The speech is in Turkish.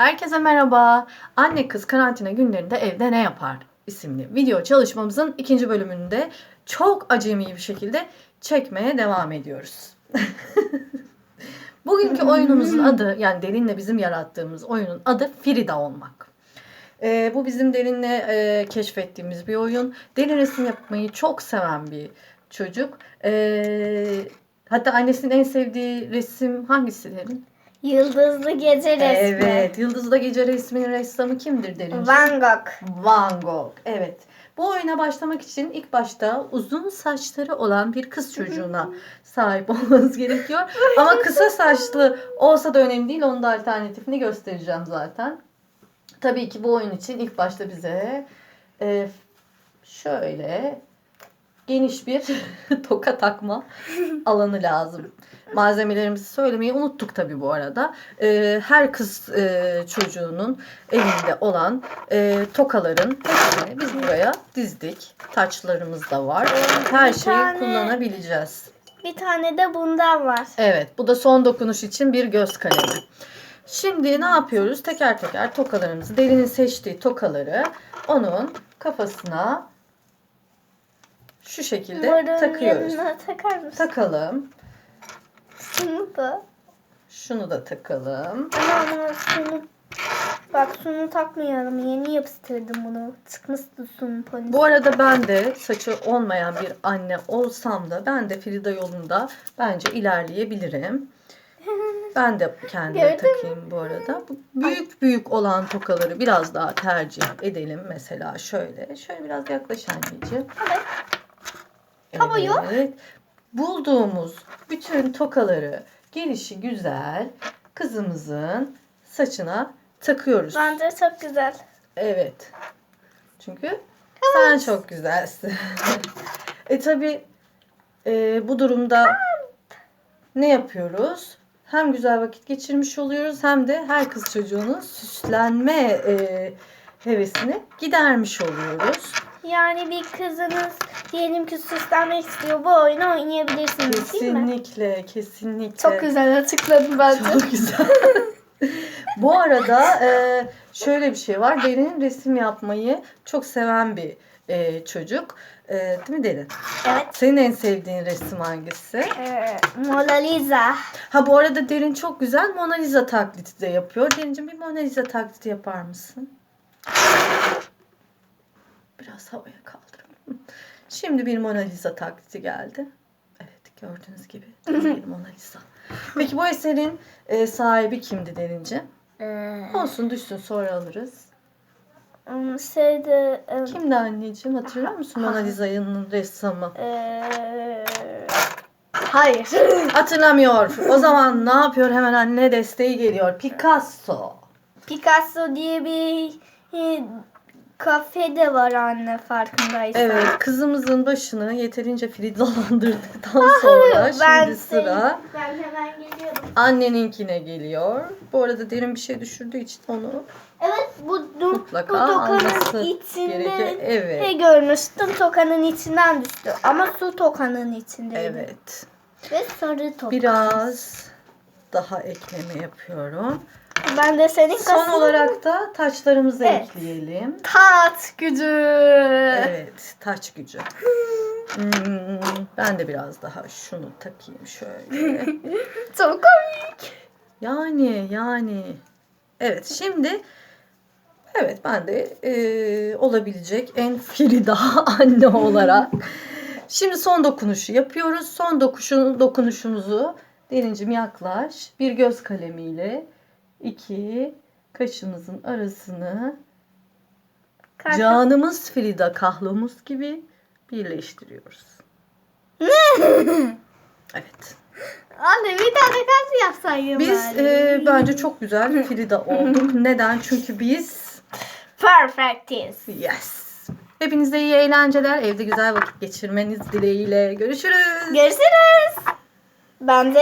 Herkese merhaba. Anne kız karantina günlerinde evde ne yapar isimli video çalışmamızın ikinci bölümünde çok acemi bir şekilde çekmeye devam ediyoruz. Bugünkü oyunumuzun adı yani Derin'le bizim yarattığımız oyunun adı Frida olmak. Ee, bu bizim Derin'le e, keşfettiğimiz bir oyun. Derin resim yapmayı çok seven bir çocuk. Ee, hatta annesinin en sevdiği resim hangisi Derin? Yıldızlı gece resmi. Evet. Yıldız'da Gece resminin ressamı kimdir Derin? Van Gogh. Van Gogh. Evet. Bu oyuna başlamak için ilk başta uzun saçları olan bir kız çocuğuna sahip olmanız gerekiyor. Ama kısa saçlı olsa da önemli değil. Onun da alternatifini göstereceğim zaten. Tabii ki bu oyun için ilk başta bize e, şöyle geniş bir toka takma alanı lazım. Malzemelerimizi söylemeyi unuttuk tabii bu arada. Ee, her kız e, çocuğunun elinde olan e, tokaların hepsini biz buraya dizdik. Taçlarımız da var. Her şeyi tane- kullanabileceğiz. Bir tane de bundan var. Evet, bu da son dokunuş için bir göz kalemi. Şimdi ne yapıyoruz? Teker teker tokalarımızı, derinin seçtiği tokaları onun kafasına şu şekilde Morun takıyoruz. yanına takar mısın? Takalım. Şunu da. Şunu da takalım. Ama ama şunu... Bak şunu takmayalım. Yeni yapıştırdım bunu. Çıkmıştı şunun polisi. Bu arada ben de saçı olmayan bir anne olsam da ben de Frida yolunda bence ilerleyebilirim. Ben de kendime Gördün mü? takayım bu arada. Bu Büyük büyük olan tokaları biraz daha tercih edelim. Mesela şöyle. Şöyle biraz yaklaş anneciğim. Evet. Yok. Evet. Bulduğumuz bütün tokaları gelişi güzel kızımızın saçına takıyoruz. Bence çok güzel. Evet. Çünkü sen çok güzelsin. e tabi bu durumda ne yapıyoruz? Hem güzel vakit geçirmiş oluyoruz hem de her kız çocuğunun süslenme e, hevesini gidermiş oluyoruz. Yani bir kızınız diyelim ki süslenmek istiyor. Bu oyunu oynayabilirsiniz değil mi? Kesinlikle, kesinlikle. Çok güzel açıkladın bence. Çok güzel. Bu arada e, şöyle bir şey var. Derin resim yapmayı çok seven bir e, çocuk. E, değil mi Derin? Evet. Senin en sevdiğin resim hangisi? Ee, Mona Lisa. Ha bu arada Derin çok güzel Mona Lisa taklidi de yapıyor. Derincim bir Mona Lisa taklidi yapar mısın? Biraz havaya kaldıralım. Şimdi bir Mona Lisa taklidi geldi. Evet gördüğünüz gibi bir Mona Lisa. Peki bu eserin e, sahibi kimdi Derince? Ee, Olsun düşsün sonra alırız. um, şeyde e, Kimdi anneciğim hatırlıyor musun Mona Lisa'nın ressamı? e, hayır. Hatırlamıyor. O zaman ne yapıyor hemen anne desteği geliyor. Picasso. Picasso diye bir e, kafe de var anne farkındaysan. Evet kızımızın başını yeterince fridalandırdıktan sonra Ben şimdi sıra Ben hemen geliyorum. anneninkine geliyor. Bu arada derin bir şey düşürdüğü için onu Evet bu, bu, Mutlaka bu alması tokanın içinde gerekiyor. Evet. ne görmüştüm tokanın içinden düştü. Ama su tokanın içindeydi. evet. Ve sarı toka. Biraz daha ekleme yapıyorum. Ben de senin Son kasın- olarak da taçlarımızı Evet. ekleyelim. tat gücü. Evet, taç gücü. Hmm, ben de biraz daha şunu takayım şöyle. Çok komik. Yani yani. Evet şimdi evet ben de e, olabilecek en Frida anne olarak. Şimdi son dokunuşu yapıyoruz. Son dokuşun, dokunuşumuzu derincim yaklaş. Bir göz kalemiyle iki kaşımızın arasını Kalk- canımız Frida kahlomuz gibi birleştiriyoruz. evet. Anne bir tane kalp yapsaydın Biz bari. e, bence çok güzel Frida olduk. Neden? Çünkü biz Perfectis. yes. Hepinize iyi eğlenceler. Evde güzel vakit geçirmeniz dileğiyle. Görüşürüz. Görüşürüz. Ben de